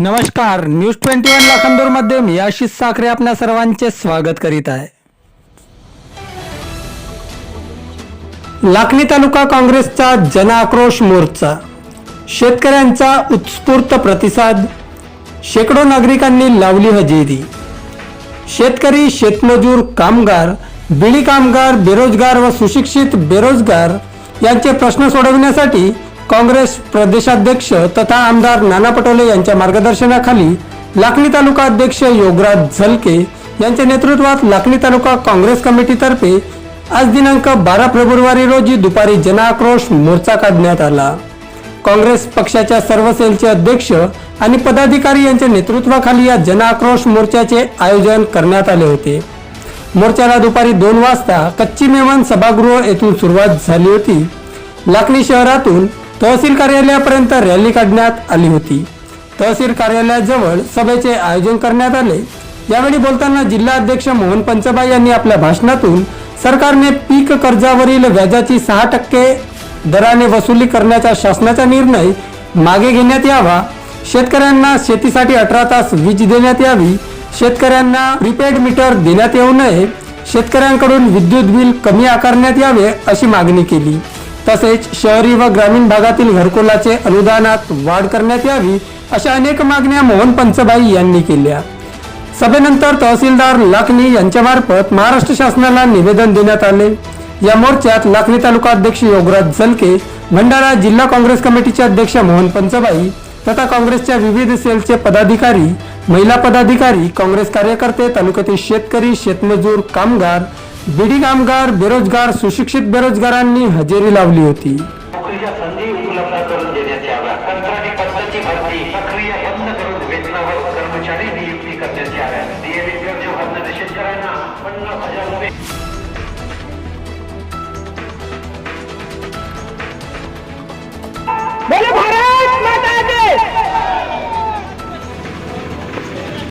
नमस्कार news twenty one लाखांदूरमध्ये मी आशिष साखरे आपल्या सर्वांचे स्वागत करीत आहे. लाखनी तालुका काँग्रेसचा जनआक्रोश मोर्चा शेतकऱ्यांचा उत्स्फूर्त प्रतिसाद शेकडो नागरिकांनी लावली हजेरी. शेतकरी शेतमजूर कामगार बिडी कामगार बेरोजगार व सुशिक्षित बेरोजगार यांचे प्रश्न सोडविण्यासाठी काँग्रेस प्रदेशाध्यक्ष तथा आमदार नाना पटोले यांच्या मार्गदर्शनाखाली लाखणी तालुका अध्यक्ष योगराज झलके यांच्या नेतृत्वात लाखणी तालुका काँग्रेस कमिटीतर्फे आज दिनांक बारा फेब्रुवारी रोजी दुपारी जनआक्रोश मोर्चा काढण्यात आला. काँग्रेस पक्षाच्या सर्व सेलचे अध्यक्ष आणि पदाधिकारी यांच्या नेतृत्वाखाली या जनआक्रोश मोर्चाचे आयोजन करण्यात आले होते. मोर्चाला दुपारी दोन वाजता कच्ची मेमन सभागृह येथून सुरुवात झाली होती. लाखणी शहरातून तहसील कार्यालयापर्यंत रॅली काढण्यात आली होती. तहसील कार्यालयाजवळ सभेचे आयोजन करण्यात आले. यावेळी बोलताना जिल्हा अध्यक्ष मोहन पंचबाई यांनी आपल्या भाषणातून सरकारने पीक कर्जावरील व्याजाची सहा टक्के दराने वसुली करण्याचा शासनाचा निर्णय मागे घेण्यात यावा. शेतकऱ्यांना शेतीसाठी अठरा तास वीज देण्यात यावी. शेतकऱ्यांना प्रीपेड मीटर देण्यात येऊ नये. शेतकऱ्यांकडून विद्युत बिल कमी आकारण्यात यावे अशी मागणी केली. तसेच शहरी व ग्रामीण भागातील घरकुलाचे अनुदानात वाढ करण्यात यावी अशा अनेक मागण्या मोहन पंचबाई यांनी केल्या. सभेनंतर तहसीलदार लाखनी यांच्यामार्फत महाराष्ट्र शासनाला निवेदन देण्यात आले. या मोर्चात लाखनी तालुका अध्यक्ष योगराज झलके भंडारा जिल्हा काँग्रेस कमिटीचे अध्यक्ष मोहन पंचबाई तथा काँग्रेसच्या विविध सेलचे पदाधिकारी महिला पदाधिकारी काँग्रेस कार्यकर्ते तालुक्यातील शेतकरी शेतमजूर कामगार बिडी कामगार बेरोजगार सुशिक्षित बेरोजगारांनी हजेरी लावली होती. नोकरीच्या संधी उपलब्ध करून देण्यात याव्या कंत्राटी पद्धती भरती प्रक्रिया बंद करून वेतनावर कर्मचारी नियुक्ती करण्यात याव्या शेतकऱ्यांना पन्नास हजार